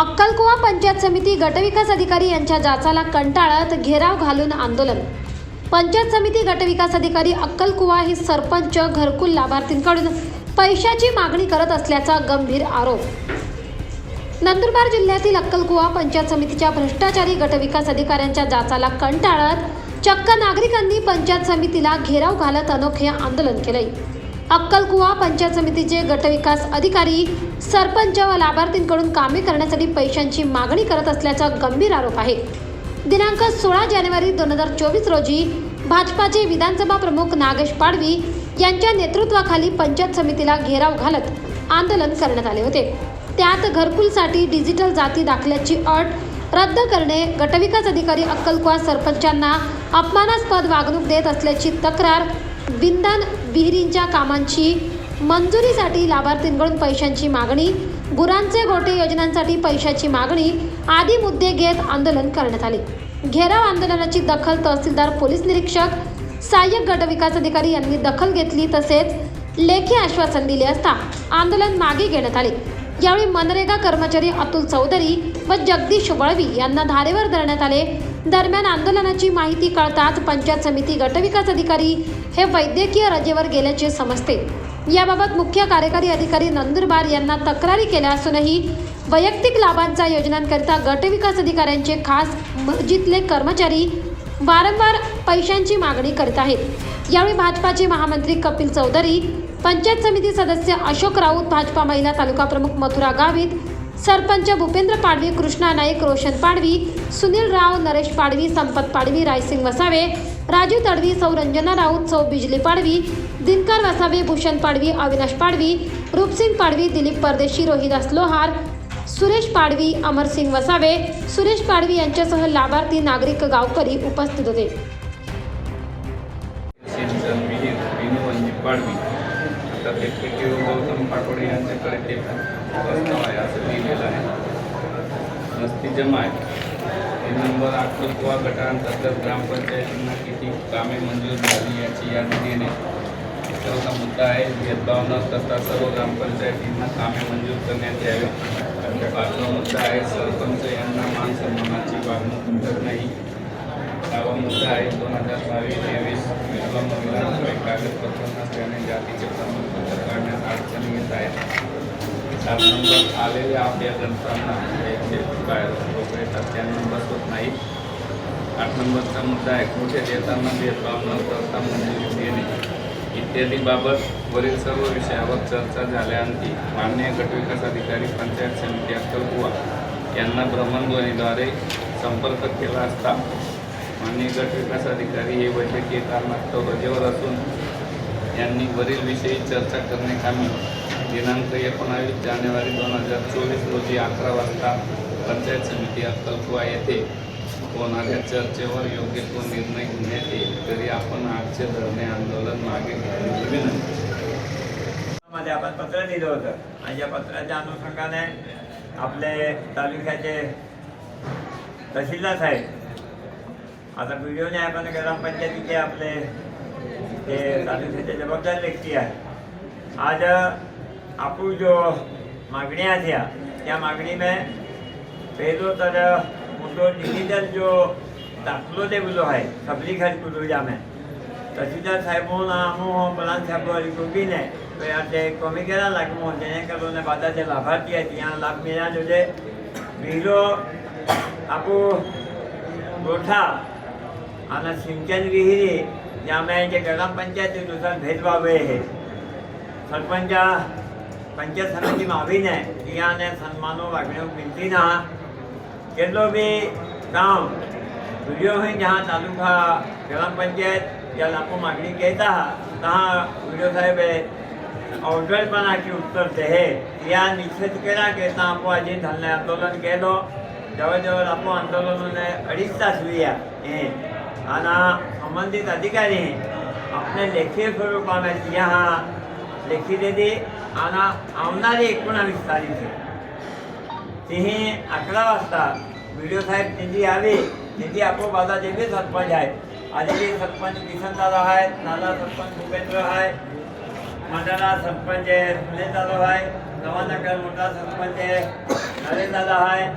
अक्कलकुवा पंचायत समिती गटविकास अधिकारी यांच्या जाचाला कंटाळत घेराव घालून आंदोलन. पंचायत समिती गटविकास अधिकारी अक्कलकुवा ही सरपंच घरकुल लाभार्थींकडून पैशाची मागणी करत असल्याचा गंभीर आरोप. नंदुरबार जिल्ह्यातील अक्कलकुवा पंचायत समितीच्या भ्रष्टाचारी गटविकास अधिकाऱ्यांच्या जाचाला कंटाळत चक्क नागरिकांनी पंचायत समितीला घेराव घालत अनोखे आंदोलन केले अक्कलकुवा पंचायत समितीचे गटविकास अधिकारी सरपंच व लाभार्थींकडून कामे करण्यासाठी पैशांची मागणी करत असल्याचा गंभीर आरोप आहे. दिनांक सोळा जानेवारी दोन हजार चोवीस रोजी भाजपाचे विधानसभा प्रमुख नागेश पाडवी यांच्या नेतृत्वाखाली पंचायत समितीला घेराव घालत आंदोलन करण्यात आले होते. त्यात घरकुलसाठी डिजिटल जाती दाखल्याची अट रद्द करणे गटविकास अधिकारी अक्कलकुवा सरपंचांना अपमानास्पद वागणूक देत असल्याची तक्रार विंदान विहिरींच्या कामांची मंजुरीसाठी लाभार्थींकडून पैशांची मागणी गुरांचे गोटे योजनांसाठी पैशाची मागणी आदी मुद्दे घेत आंदोलन करण्यात आले. घेराव आंदोलनाची दखल तहसीलदार पोलीस निरीक्षक सहाय्यक गटविकास अधिकारी यांनी दखल घेतली तसेच लेखी आश्वासन दिले असता आंदोलन मागे घेण्यात आले. यावेळी मनरेगा कर्मचारी अतुल चौधरी व जगदीश वळवी यांना धारेवर धरण्यात आले. दरम्यान आंदोलनाची माहिती कळताच पंचायत समिती गटविकास अधिकारी हे वैद्यकीय रजेवर गेल्याचे समजते. याबाबत मुख्य कार्यकारी अधिकारी नंदुरबार यांना तक्रारी केल्या असूनही वैयक्तिक लाभांचा योजनांकरिता गटविकास अधिकाऱ्यांचे खास मस्जिदले कर्मचारी वारंवार पैशांची मागणी करत आहेत. यावेळी भाजपाचे महामंत्री कपिल चौधरी पंचायत समिती सदस्य अशोक राऊत भाजपा महिला तालुका प्रमुख मथुरा गावित सरपंच भूपेंद्र पाडवी कृष्णा नाईक रोशन पाडवी सुनील राव नरेश पाडवी संपत पाडवी रायसिंग वसावे राजू तडवी सौ रंजना राऊत सौ बिजली पाडवी दिनकर वसावे भूषण पाडवी अविनाश पाडवी रूपसिंग पाडवी दिलीप परदेशी रोहिदास लोहार सुरेश पाडवी अमरसिंग वसावे सुरेश पाडवी यांच्यासह लाभार्थी नागरिक गावकरी उपस्थित होते. ते प्रस्ताव आहे असं लिहिलेलं आहे. मस्ती जमा आहे. हे नंबर अठरा गटांतर्गत ग्रामपंचायतींना किती कामे मंजूर झाली याची यादी देणे. चौथा मुद्दा आहे भेदभाव न करता सर्व ग्रामपंचायतींना कामे मंजूर करण्यात यावे. पाचवा मुद्दा आहे सरपंच यांना मान सन्मानाची वागणूक मिळत नाही. सहावा मुद्दा आहे दोन हजार बावीस तेवीस विधवा महिलांकडे कागदपत्र नसल्याने जातीचे प्रमाणपत्र काढण्यात अडचणी येत आहेत. नंबर आलेल्या आपल्या याचे बाहेर लोक येतात त्यांना बसवत नाही. आठ नंबरचा मुद्दा आहे कुठे देताना भेदभाव न करता मंजुरी देणे इत्यादी बाबत वरील सर्व विषयावर चर्चा झाल्यानंतर मान्य गटविकास अधिकारी पंचायत समिती अक्कलकुवा यांना भ्रमणध्वनीद्वारे संपर्क केला असता. माननीय गट विकास अधिकारी हे वैद्यकीय कारणास्तव रजेवर असून यांनी वरील विषयी चर्चा करण्याकामी दिनांक एकोणावीस जानेवारी दोन हजार चोवीस रोजी अकरा वाजता पंचायत समिती अक्कलकुवा येथे होणाऱ्या चर्चेवर योग्य तो निर्णय घेण्यात येईल. तरी आपण आजचे धरणे आंदोलन मागे घेण्याची विनंती मध्ये आपण पत्र दिलं होतं. आणि या पत्राच्या अनुषंगाने आपले तालुक्याचे तहसीलदार साहेब आता व्हिडिओने आपण ग्रामपंचायतीचे आपले ते तालुक्याचे जबाबदार व्यक्ती आहे आज आपू जो मागणियाँ थी त्या मागणी में पहलो तर मुद्दो डिजिटल जो दाखलो देवलो बोलो है सबली घर कुलूजा में तहसीलदार साहेबों आमो प्रधान साहेब वाली कोबी ने तो यार ते कमी केला लागमो जेणे करून बादाचे लाभार्थी आहेत या लाभ मिळा जोजे विहिरो आपू गोठा आणि सिंचन विहिरी ज्यामुळे जे ग्रामपंचायतीनुसार भेदभाव आहे. सरपंच पंचायत समिती मावीन आहे तियाने सन्मानो वागणूक मिलती ना. केलो भी काम व्हिडिओ हुई जहाँ तालुका ग्राम पंचायत या लापो मागणी कहता तहाँ वीडियो साहेब अवघडपणा की उत्तर ते हे या निश्चित केला की आपण आजी धरणे आंदोलन केलो. जवळजवळ आपण आंदोलनाने अडीच तास लिया हे आणि संबंधित अधिकारी आपल्या लेखी स्वरूपामध्ये यहाँ लेखी दिली आणि आवणारी एकोणावीस तारीख तीही अकरा वाजता व्हिडिओ साहेब त्यांची यावे. त्यांची आपोबाजा जे बी सरपंच आहेत. आधी सरपंच किशनदादा आहेत नाना सरपंच भूपेंद्र आहे मंडळा सरपंच आहे सुनील जाधव आहे नवानगर मोठा सरपंच आहे नरेंद्र दादा आहे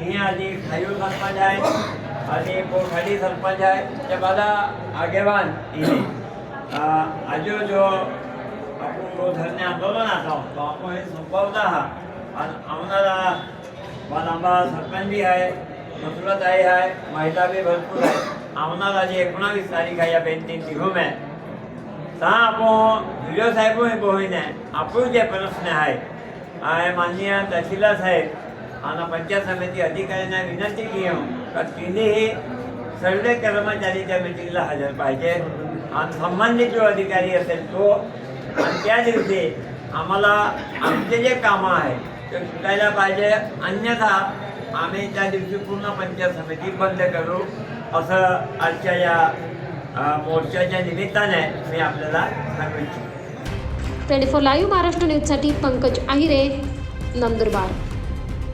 ही आधी खायूर सरपंच आहे आणि कोठाली सरपंच आहे. त्या बादा आगेवान. आजो जो आपण गोधरणे आंदोलन असा तो आपण हे संपवता हा. आणि आम्हाला बादांबा सरपंच बी आहे मसुलताई आहे महिला बी भरपूर आहे. आम्हाला जे एकोणावीस तारीख आहे या पेंटिंग हो तिघूम आहे ता आपण विजय साहेब हे आहे. आपण जे प्रश्न आहे. आहे माननीय तहसीलदार साहेब आणि पंचायत समिती अधिकाऱ्यांना विनंती घेऊन का तिन्ही सर्व कर्मचारी त्या मिटिंगला हजर पाहिजे. आणि संबंधित जो अधिकारी असेल तो आणि त्या दिवशी आम्हाला आमचे जे कामं आहेत ते सुटायला पाहिजे. अन्यथा आम्ही त्या दिवशी पूर्ण पंचायत समिती बंद करू. असं आजच्या या मोर्चाच्या निमित्ताने मी आपल्याला सांगू इच्छितो. ट्वेंटी फोर लाईव्ह महाराष्ट्र न्यूजसाठी पंकज आहिरे नंदुरबार.